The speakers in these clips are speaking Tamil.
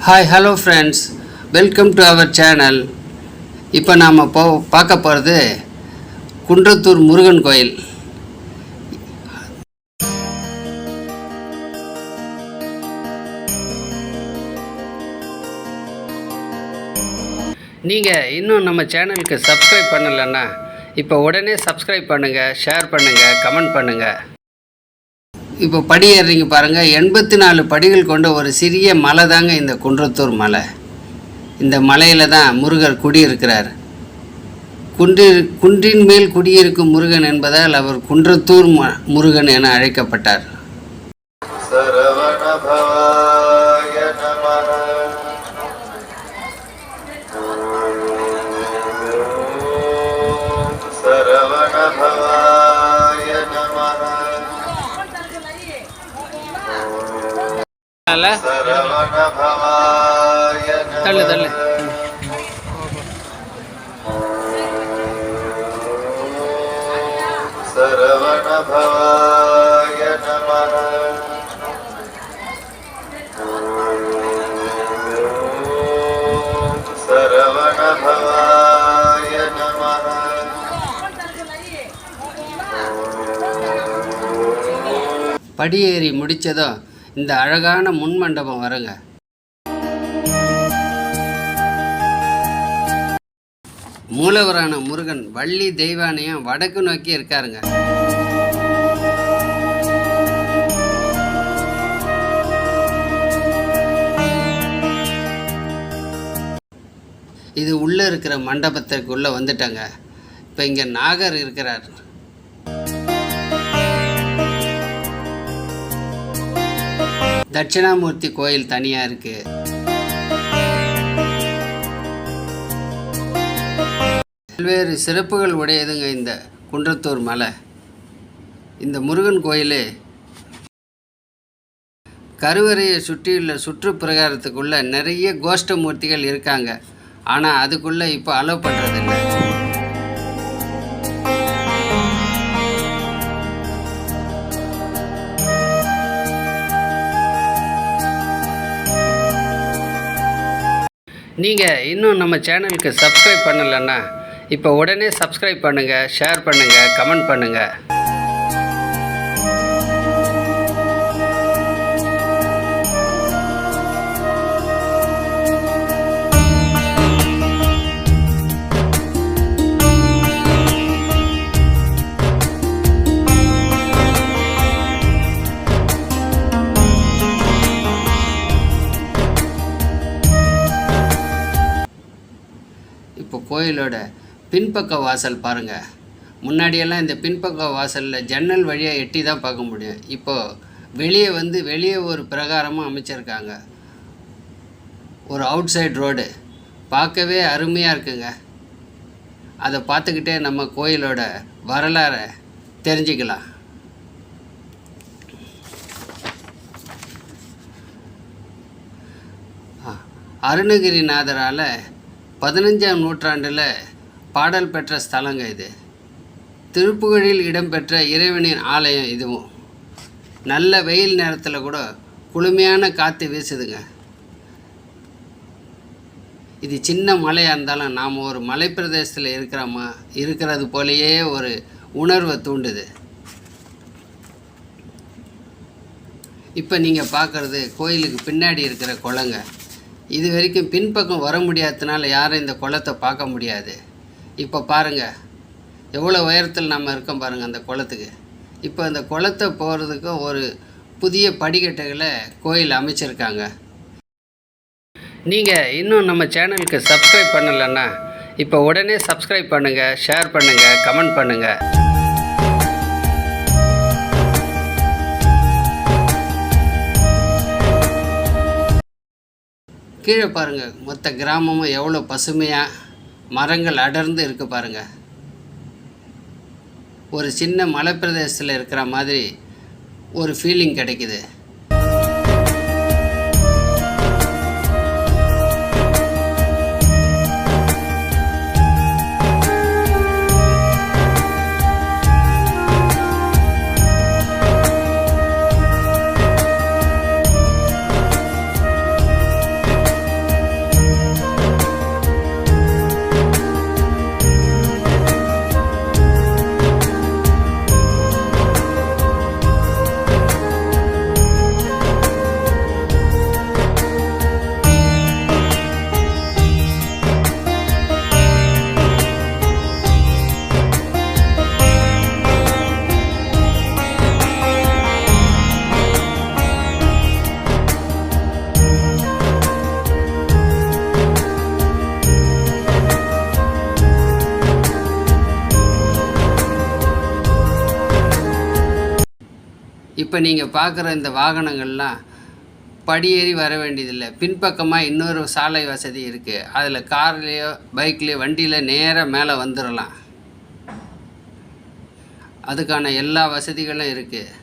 Hi hello friends welcome to our channel இப்போ நாம் போ பார்க்க போகிறது குன்றத்தூர் முருகன் கோயில். நீங்கள் இன்னும் நம்ம சேனலுக்கு சப்ஸ்கிரைப் பண்ணலைன்னா இப்போ உடனே சப்ஸ்கிரைப் பண்ணுங்கள் ஷேர் பண்ணுங்கள் கமெண்ட் பண்ணுங்கள் இப்போ படி ஏறுறீங்க பாருங்கள் எண்பத்தி நாலு படிகள் கொண்ட ஒரு சிறிய மலை தாங்க இந்த குன்றத்தூர் மலை. இந்த மலையில் தான் முருகர் குடியிருக்கிறார். குன்றில் குன்றின் மேல் குடியிருக்கும் முருகன் என்பதால் அவர் குன்றத்தூர் ம- முருகன் என அழைக்கப்பட்டார். தள்ளு தள்ளு. படியேறி முடித்ததும் இந்த அழகான முன்மண்டபம் வருங்க. மூலவரான முருகன் வள்ளி தெய்வானையும் வடக்கு நோக்கி இருக்காருங்க. இது உள்ளே இருக்கிற மண்டபத்திற்குள்ளே வந்துட்டாங்க. இப்போ இங்கே நாகர் இருக்கிறார். தட்சிணாமூர்த்தி கோயில் தனியாக இருக்கு. பல்வேறு சிறப்புகள் உடையதுங்க இந்த குன்றத்தூர் மலை. இந்த முருகன் கோயிலே கருவறையை சுற்றியுள்ள சுற்று பிரகாரத்துக்குள்ளே நிறைய கோஷ்ட மூர்த்திகள் இருக்காங்க. ஆனால் அதுக்குள்ளே இப்போ அலோவ் பண்ணுறதில்ல நீங்கள் இன்னும் நம்ம சேனலுக்கு சப்ஸ்கிரைப் பண்ணலைன்னா இப்போ உடனே சப்ஸ்கிரைப் பண்ணுங்கள் ஷேர் பண்ணுங்கள் கமெண்ட் பண்ணுங்கள் இப்போ கோயிலோட பின்பக்க வாசல் பாருங்கள் முன்னாடியெல்லாம் இந்த பின்பக்க வாசலில் ஜன்னல் வழியாக எட்டி தான் பார்க்க முடியும். இப்போது வெளியே வந்து வெளியே ஒரு பிரகாரமாக அமைச்சிருக்காங்க. ஒரு அவுட் சைட் ரோடு பார்க்கவே அருமையாக இருக்குங்க. அதை பார்த்துக்கிட்டே நம்ம கோயிலோட வரலாறை தெரிஞ்சுக்கலாம். அருணகிரிநாதரால் பதினஞ்சாம் நூற்றாண்டில் பாடல் பெற்ற ஸ்தலங்க இது. திருப்புகழில் இடம்பெற்ற இறைவனின் ஆலயம் இதுவும். நல்ல வெயில் நேரத்தில் கூட குளுமையான காற்று வீசுதுங்க. இது சின்ன மலையாக இருந்தாலும் நாம் ஒரு மலைப்பிரதேசத்தில் இருக்கிறோமா இருக்கிறது போலேயே ஒரு உணர்வை தூண்டுது. இப்போ நீங்கள் பார்க்குறது கோயிலுக்கு பின்னாடி இருக்கிற குளங்க. இது வரைக்கும் பின்பக்கம் வர முடியாததுனால யாரும் இந்த குளத்தை பார்க்க முடியாது. இப்போ பாருங்கள் எவ்வளோ உயரத்தில் நம்ம இருக்கோம் பாருங்கள் அந்த குளத்துக்கு. இப்போ அந்த குளத்தை போகிறதுக்கு ஒரு புதிய படிக்கட்டுகளை கோயில் அமைச்சிருக்காங்க. நீங்கள் இன்னும் நம்ம சேனலுக்கு சப்ஸ்கிரைப் பண்ணலைன்னா இப்போ உடனே சப்ஸ்கிரைப் பண்ணுங்கள் ஷேர் பண்ணுங்கள் கமெண்ட் பண்ணுங்கள் கீழே பாருங்கள் மொத்த கிராமமும் எவ்வளோ பசுமையாக மரங்கள் அடர்ந்து இருக்கு பாருங்கள் ஒரு சின்ன மலைப்பிரதேசத்தில் இருக்கிற மாதிரி ஒரு ஃபீலிங் கிடைக்குது. இப்போ நீங்கள் பார்க்குற இந்த வாகனங்கள்லாம் படியேறி வர வேண்டியதில்லை. பின்பக்கமாக இன்னொரு சாலை வசதி இருக்குது அதில் கார்லேயோ பைக்லேயோ வண்டியில் நேராக மேலே வந்துடலாம் அதுக்கான எல்லா வசதிகளும் இருக்குது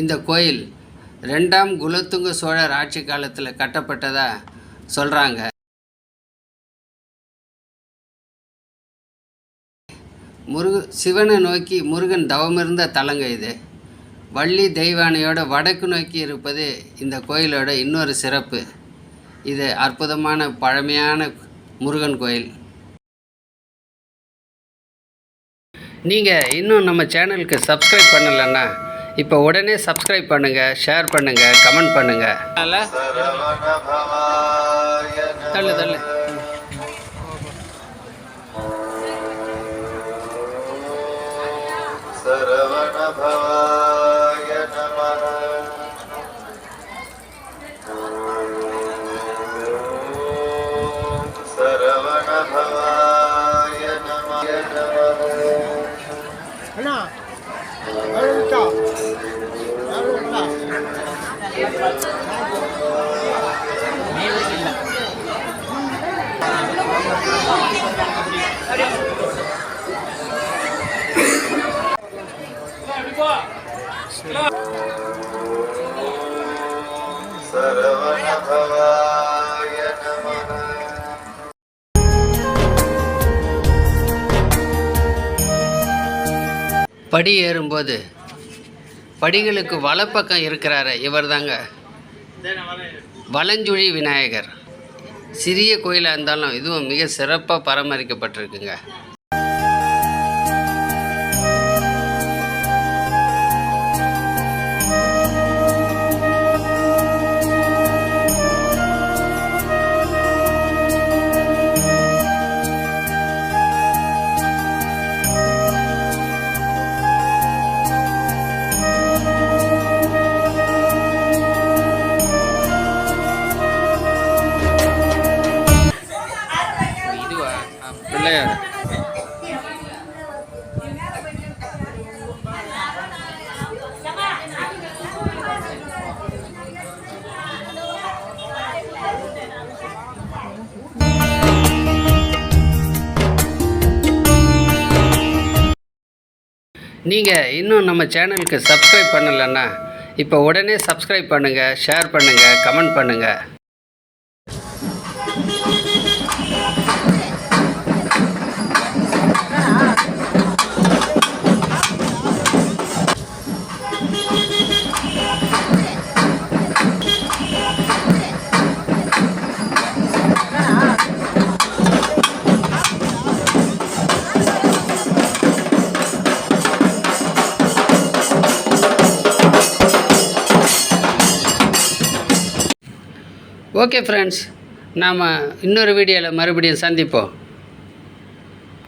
இந்த கோயில் ரெண்டாம் குலத்துங்க சோழர் ஆட்சி காலத்தில் கட்டப்பட்டதா? சொல்கிறாங்க முருக சிவனை நோக்கி முருகன் தவமிருந்த தலங்க இது. வள்ளி தெய்வானையோட வடக்கு நோக்கி இருப்பது இந்த கோயிலோட இன்னொரு சிறப்பு. இது அற்புதமான பழமையான முருகன் கோயில். நீங்கள் இன்னும் நம்ம சேனலுக்கு சப்ஸ்கிரைப் பண்ணலைன்னா இப்போ உடனே சப்ஸ்கிரைப் பண்ணுங்கள் ஷேர் பண்ணுங்கள் கமெண்ட் பண்ணுங்கள் தள்ளு தள்ளு படி ஏறும்போது படிகளுக்கு வலப்பக்கம் இருக்கிறாரு இவர் தாங்க வலஞ்சுழி விநாயகர். சிறிய கோயிலாக இருந்தாலும் இதுவும் மிக சிறப்பாக பராமரிக்கப்பட்டிருக்குங்க. நீங்கள் இன்னும் நம்ம சேனலுக்கு சப்ஸ்கிரைப் பண்ணலைன்னா இப்போ உடனே சப்ஸ்கிரைப் பண்ணுங்கள் ஷேர் பண்ணுங்கள் கமெண்ட் பண்ணுங்கள் ஓகே ஃப்ரெண்ட்ஸ் நாம் இன்னொரு வீடியோவில் மறுபடியும் சந்திப்போம்.